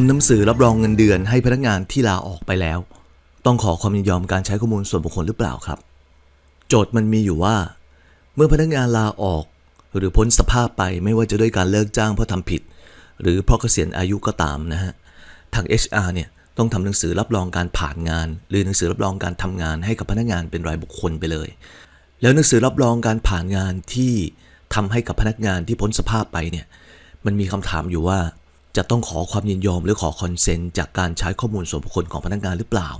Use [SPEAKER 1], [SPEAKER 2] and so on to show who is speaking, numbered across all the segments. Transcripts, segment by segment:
[SPEAKER 1] ำหนังสือรับรองเงินเดือนให้พนักงานที่ลาออกไปแล้ว ต้องขอความยินยอมการใช้ข้อมูลส่วนบุคคลหรือเปล่าครับ โจทย์มันมีอยู่ว่า เมื่อพนักงานลาออก หรือพ้นสภาพไปไม่ว่าจะด้วยการเลิกจ้างเพราะทำผิด หรือเพราะเกษียณอายุก็ตามนะฮะทาง HR เนี่ยต้องทำหนังสือรับรองการผ่านงาน หรือหนังสือรับรองการทำงานให้กับพนักงานเป็นรายบุคคลไปเลย แล้วหนังสือรับรองการผ่านงานที่ทำให้กับพนักงานที่พ้นสภาพไปเนี่ยมันมีคำถามอยู่ว่า จะต้องขอความยินยอมหรือขอคอนเซนต์จากการใช้ข้อมูลส่วนบุคคลของพนักงานหรือเปล่า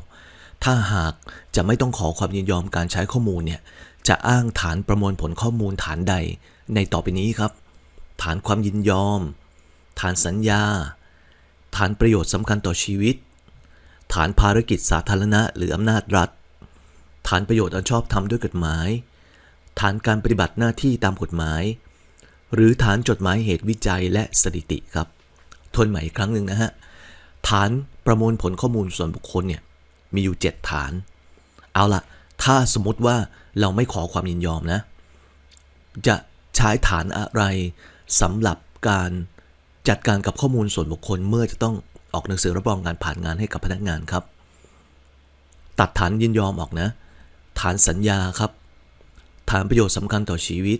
[SPEAKER 1] ถ้าหากจะไม่ต้องขอความยินยอมการใช้ข้อมูลเนี่ย จะอ้างฐานประมวลผลข้อมูลฐานใดในต่อไปนี้ครับ ฐานความยินยอม ฐานสัญญา ฐานประโยชน์สำคัญต่อชีวิต ฐานภารกิจสาธารณะ หรืออำนาจรัฐ ฐานประโยชน์อันชอบธรรมด้วยกฎหมาย ฐานการปฏิบัติหน้าที่ตามกฎหมาย หรือฐานจดหมายเหตุวิจัยและสถิติครับ ทวนใหม่อีกครั้งหนึ่งนะฮะ ฐานประมวลผลข้อมูลส่วนบุคคลเนี่ยมีอยู่ 7 ฐาน เอาละถ้าสมมติว่าเราไม่ขอความยินยอมนะ จะใช้ฐานอะไรสำหรับการจัดการกับข้อมูลส่วนบุคคลเมื่อจะต้องออกหนังสือรับรองการผ่านงานให้กับพนักงานครับ ตัดฐานยินยอมออกนะ ฐานสัญญาครับ ฐานประโยชน์สำคัญต่อชีวิต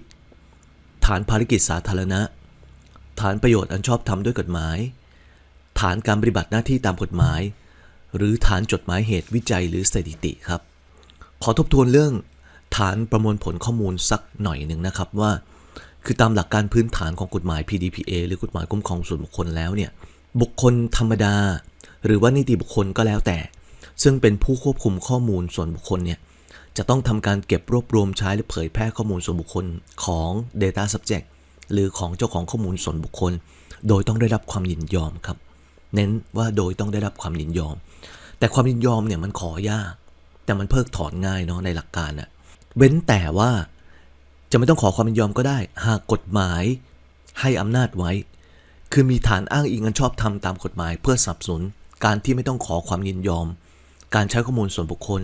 [SPEAKER 1] ฐานภารกิจสาธารณะ ฐานประโยชน์อันชอบธรรมด้วยกฎหมาย ฐานการปฏิบัติหน้าที่ตามกฎหมาย หรือฐานจดหมายเหตุวิจัยหรือสถิติครับ ขอทบทวนเรื่องฐานประมวลผลข้อมูลสักหน่อยหนึ่งนะครับว่า คือตามหลักการพื้นฐานของกฎหมาย PDPA หรือกฎหมายคุ้มครองส่วนบุคคลแล้วเนี่ยบุคคลธรรมดา หรือว่านิติบุคคลก็แล้วแต่ ซึ่งเป็นผู้ควบคุมข้อมูลส่วนบุคคลเนี่ยจะต้องทำการเก็บรวบรวมใช้และเผยแพร่ข้อมูลส่วนบุคคลของ Data Subject หรือของเจ้าของข้อมูลส่วนบุคคล โดยต้องได้รับความยินยอมครับ เน้นว่าโดยต้องได้รับความยินยอม แต่ความยินยอมเนี่ยมันขอยาก แต่มันเพิกถอนง่ายเนาะในหลักการนะเว้นแต่ว่าจะไม่ต้องขอความยินยอมก็ได้ หากกฎหมายให้อำนาจไว้ คือมีฐานอ้างอิงอันชอบธรรมตามกฎหมาย เพื่อสนับสนุนการที่ไม่ต้องขอความยินยอม การใช้ข้อมูลส่วนบุคคล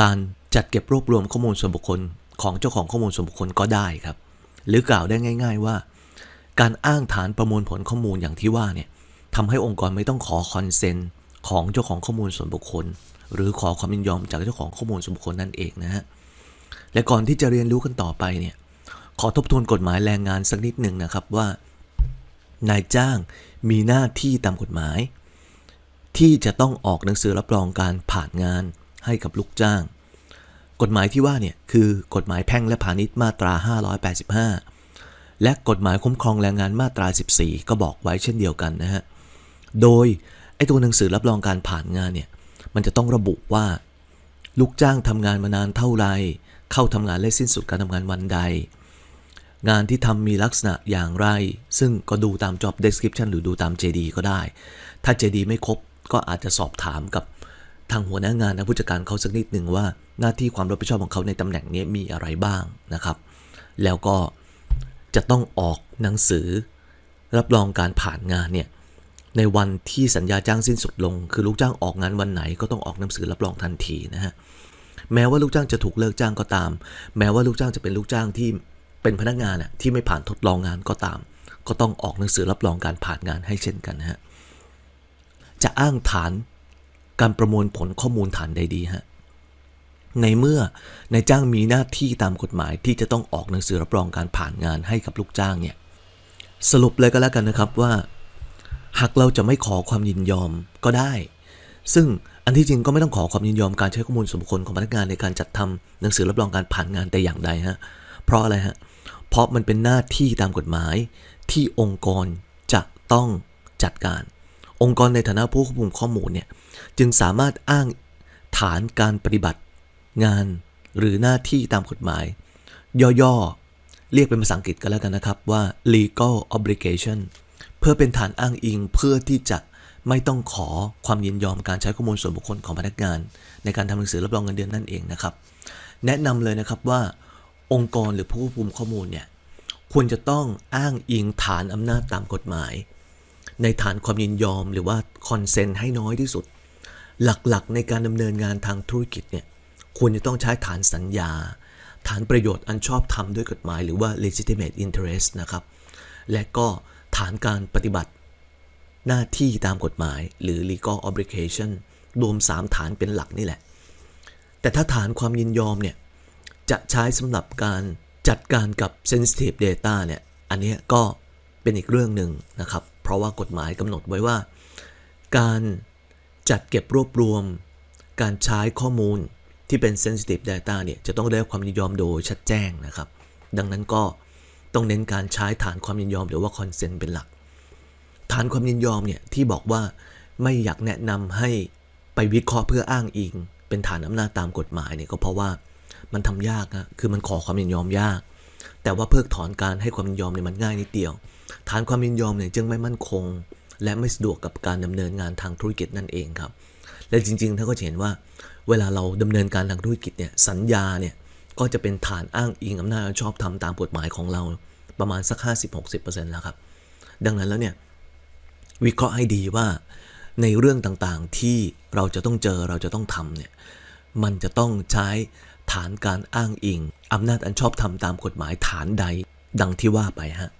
[SPEAKER 1] การจัดเก็บรวบรวมข้อมูลส่วนบุคคล ของเจ้าของข้อมูลส่วนบุคคลก็ได้ครับ หรือกล่าวได้ง่าย ๆว่า การอ้างฐานประมวลผลข้อมูลอย่างที่ว่าเนี่ยทำให้องค์กรไม่ต้องขอคอนเซนต์ของเจ้าของข้อมูลส่วนบุคคล หรือขอความยินยอมจากเจ้าของข้อมูลส่วนบุคคลนั่นเองนะฮะและก่อนที่จะเรียนรู้กันต่อไปเนี่ยขอทบทวนกฎหมายแรงงานสักนิดหนึ่งนะครับว่า นายจ้างมีหน้าที่ตามกฎหมาย ที่จะต้องออกหนังสือรับรองการผ่านงานให้กับลูกจ้าง กฎหมายที่ว่าเนี่ยคือกฎหมายแพ่งและพาณิชย์มาตรา 585 และกฎหมายคุ้มครองแรงงานมาตรา 14 ก็บอกไว้เช่นเดียวกันนะฮะ โดยไอ้ตัวหนังสือรับรองการผ่านงานเนี่ยมันจะต้องระบุว่า ลูกจ้างทำงานมานานเท่าไร เข้าทำงานและสิ้นสุดการทำงานวันใด งานที่ทำมีลักษณะอย่างไร ซึ่งก็ดูตาม job description หรือดูตาม JD ก็ได้ ถ้า JD ไม่ครบก็อาจจะสอบถามกับ ทางหัวหน้างานและผู้จัดการเขาสักนิดหนึ่งว่าหน้าที่ความรับผิดชอบของเขาในตำแหน่งนี้มีอะไรบ้างนะครับ แล้วก็จะต้องออกหนังสือ รับรองการผ่านงานเนี่ยในวันที่สัญญาจ้างสิ้นสุดลง คือลูกจ้างออกงานวันไหนก็ต้องออกหนังสือรับรองทันทีนะฮะแม้ว่าลูกจ้างจะถูกเลิกจ้างก็ตาม แม้ว่าลูกจ้างจะเป็นลูกจ้างที่เป็นพนักงานอะที่ไม่ผ่านทดลองงานก็ตาม ก็ต้องออกหนังสือรับรองการผ่านงานให้เช่นกันนะฮะจะอ้างฐาน การประมวลผลข้อมูลฐานใดดีฮะในเมื่อนายจ้างมีหน้าที่ตามกฎหมายที่จะต้องออกหนังสือรับรองการผ่านงานให้กับลูกจ้างเนี่ยสรุปเลยก็แล้วกันนะครับว่า หากเราจะไม่ขอความยินยอมก็ได้ ซึ่งอันที่จริงก็ไม่ต้องขอความยินยอมการใช้ข้อมูลส่วนบุคคลของพนักงานในการจัดทำหนังสือรับรองการผ่านงานแต่อย่างใดฮะเพราะอะไรฮะเพราะมันเป็นหน้าที่ตามกฎหมายที่องค์กรจะต้องจัดการ องค์กรในฐานะผู้ควบคุมข้อมูลเนี่ยจึงสามารถอ้างฐานการปฏิบัติงานหรือหน้าที่ตามกฎหมาย ย่อๆ เรียกเป็นภาษาอังกฤษกันแล้วกันนะครับว่า legal obligation เพื่อเป็นฐานอ้างอิงเพื่อที่จะไม่ต้องขอความยินยอมการใช้ข้อมูลส่วนบุคคลของพนักงาน ในการทำหนังสือรับรองเงินเดือนนั่นเองนะครับ แนะนำเลยนะครับว่าองค์กรหรือผู้ควบคุมข้อมูลเนี่ยควรจะต้องอ้างอิงฐานอำนาจตามกฎหมาย ในฐานความยินยอมหรือว่าคอนเซนต์ให้น้อยที่สุด หลักๆ ในการดำเนินงานทางธุรกิจเนี่ยควรจะต้องใช้ฐานสัญญา ฐานประโยชน์อันชอบธรรมด้วยกฎหมายหรือว่า legitimate interest นะครับ และก็ฐานการปฏิบัติหน้าที่ตามกฎหมายหรือ legal obligation รวม 3 ฐานเป็นหลักนี่แหละ แต่ถ้าฐานความยินยอมเนี่ยจะใช้สำหรับการจัดการกับ sensitive data เนี่ย อันนี้ก็เป็นอีกเรื่องหนึ่งนะครับ เพราะว่ากฎหมายกำหนดไว้ว่า การจัดเก็บรวบรวม การใช้ข้อมูลที่เป็น sensitive data เนี่ยจะต้องได้ความยินยอมโดยชัดแจ้งนะครับ ดังนั้นก็ต้องเน้นการใช้ฐานความยินยอมหรือว่า consent เป็นหลัก ฐานความยินยอมเนี่ยที่บอกว่าไม่อยากแนะนำให้ไปวิเคราะห์เพื่ออ้างอิง เป็นฐานอำนาจตามกฎหมายเนี่ยก็เพราะว่ามันทำยากนะคือมันขอความยินยอมยาก แต่ว่าเพิกถอนการให้ความยินยอมเนี่ยมันง่ายนิดเดียว ฐานความยินยอมเนี่ยจึงไม่มั่นคง และไม่สะดวกกับการดำเนินงานทางธุรกิจนั่นเองครับ และจริงๆท่านก็จะเห็นว่า เวลาเราดำเนินการทางธุรกิจเนี่ยสัญญาเนี่ยก็จะเป็นฐานอ้างอิงอำนาจชอบทำตามกฎหมายของเราประมาณสัก 50-60%แล้วครับ ดังนั้นแล้วเนี่ยวิเคราะห์ให้ดีว่าในเรื่องต่างๆที่เราจะต้องเจอเราจะต้องทำเนี่ยมันจะต้องใช้ ฐานการอ้างอิงอำนาจอันชอบธรรมตามกฎหมายฐานใด ดังที่ว่าไปฮะ